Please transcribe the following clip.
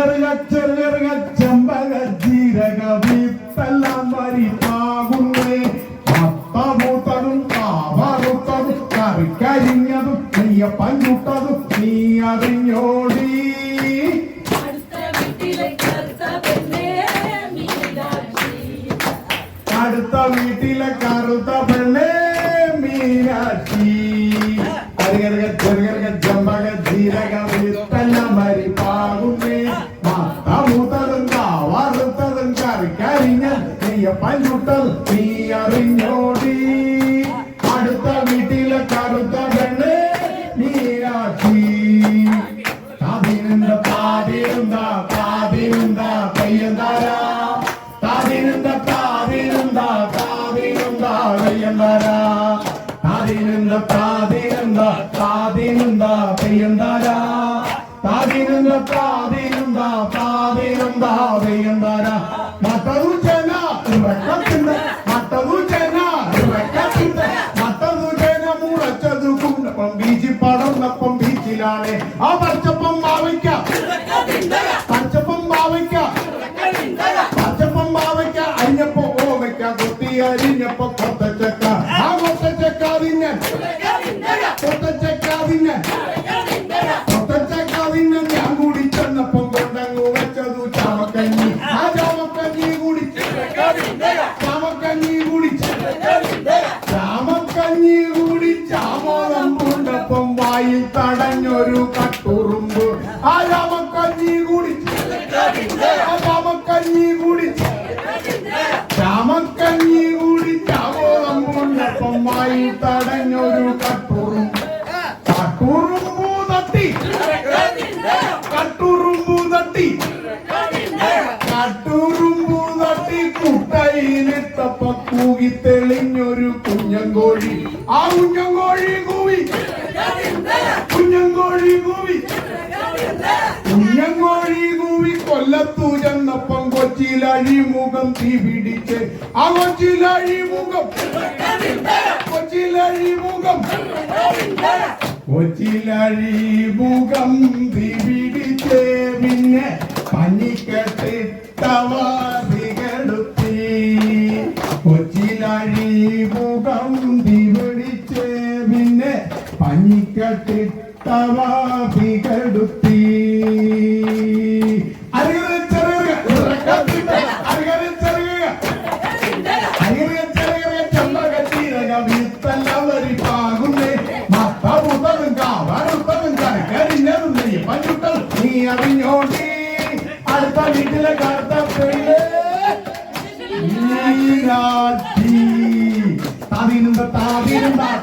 ചെറുകറുക ചെറുകറുക ചെമ്പക ജീരക വിത്തെല്ലാം വരിപ്പാകുന്നേ. പത്തമൂത്തതും കാവറുത്തതും കറിക്കരിഞ്ഞതും നെയ്യപ്പൻ ചുട്ടതും നീ അറിഞ്ഞോടി. അടുത്ത വീട്ടിലെ കറുത്ത പെണ്ണേ മീനാക്ഷി. ചെറുകറുക ചെമ്പക ജീരക നെയ്യപ്പൻ ചുട്ടതും നീ അറിഞ്ഞോടി അടുത്ത വീട്ടിലെ കറുത്ത പെണ്ണേ മീനാക്ഷി. താതിരുന്ന പാതിരുന്ന പാതിരുന്ന പയ്യന്താര താതിരുന്ന താതിരുന്ന താതിരുന്ന പയ്യന്താര താതിരുന്ന താതിരുന്ന താതിരുന്ന പയ്യന്താര താതിരുന്ന താതിരുന്ന താതിരുന്ന പയ്യന്താര മട്ടതു ചെന വെക്കത്തിന്റെ മട്ടതു ചെന വെക്കത്തിന്റെ മട്ടതു ചെന മുളച്ചതു കുണ്ടപ്പം ബീച്ചിൽ പടർന്നപ്പം ബീച്ചിലാണ്. ആ പച്ചപ്പം മാവയ്ക്ക പച്ചപ്പം മാവയ്ക്ക പച്ചപ്പം മാവയ്ക്ക അരിഞ്ഞപ്പോ ഓവയ്ക്ക. കൊത്തച്ചക്ക. ആ കൊത്തച്ചക്ക തിന്നൻ. കൊത്തച്ചക്ക തിന്നൻ. കൊത്തച്ചക്ക തിന്നൻ. ഞാൻ കൂടി ചെന്നപ്പം കൊണ്ടങ്ങു വെച്ചതു ചാമക്കഞ്ഞി ആ ചാമക്കഞ്ഞി ചാമക്കഞ്ഞി കുടിച്ച് ചാമക്കഞ്ഞി കൂടി ചാമോളം കൊണ്ടപ്പം വായിൽ തടഞ്ഞൊരു കട്ടുറുമ്പ്. ആ ചാമക്കഞ്ഞി കുടിച്ച് ആ ചാമക്കഞ്ഞി കുടിച്ച് ചാമക്കഞ്ഞി കൂടി ചാമോളം കൊണ്ടപ്പം വായിൽ തടഞ്ഞൊരു കട്ടുറുമ്പ് തെളിഞ്ഞൊരു കുഞ്ഞങ്കോഴി. ആ കുഞ്ഞങ്കോഴി കൂവി. കുഞ്ഞങ്കോഴി കൂവി. കുഞ്ഞങ്കോഴി കൂവി കൊല്ലത്തു ചെന്നപ്പം കൊച്ചിയിലഴി മുഖം തീ പിടിച്ച് ആ കൊച്ചിയിലഴി മുഖം കൊച്ചിയിലഴി മുഖം കൊച്ചിയിലഴി മുഖം തീ വിത്തെല്ലാവരി തിവിടിച്ച് പിന്നെ നീ പഞ്ചുട്ടൽ നീ അറിഞ്ഞോണ്ടി. അടുത്ത വീട്ടിലെ കറുത്ത പെണ്ണ് മീനാക്ഷി താതിരുന്ന താതിരുന്ന താ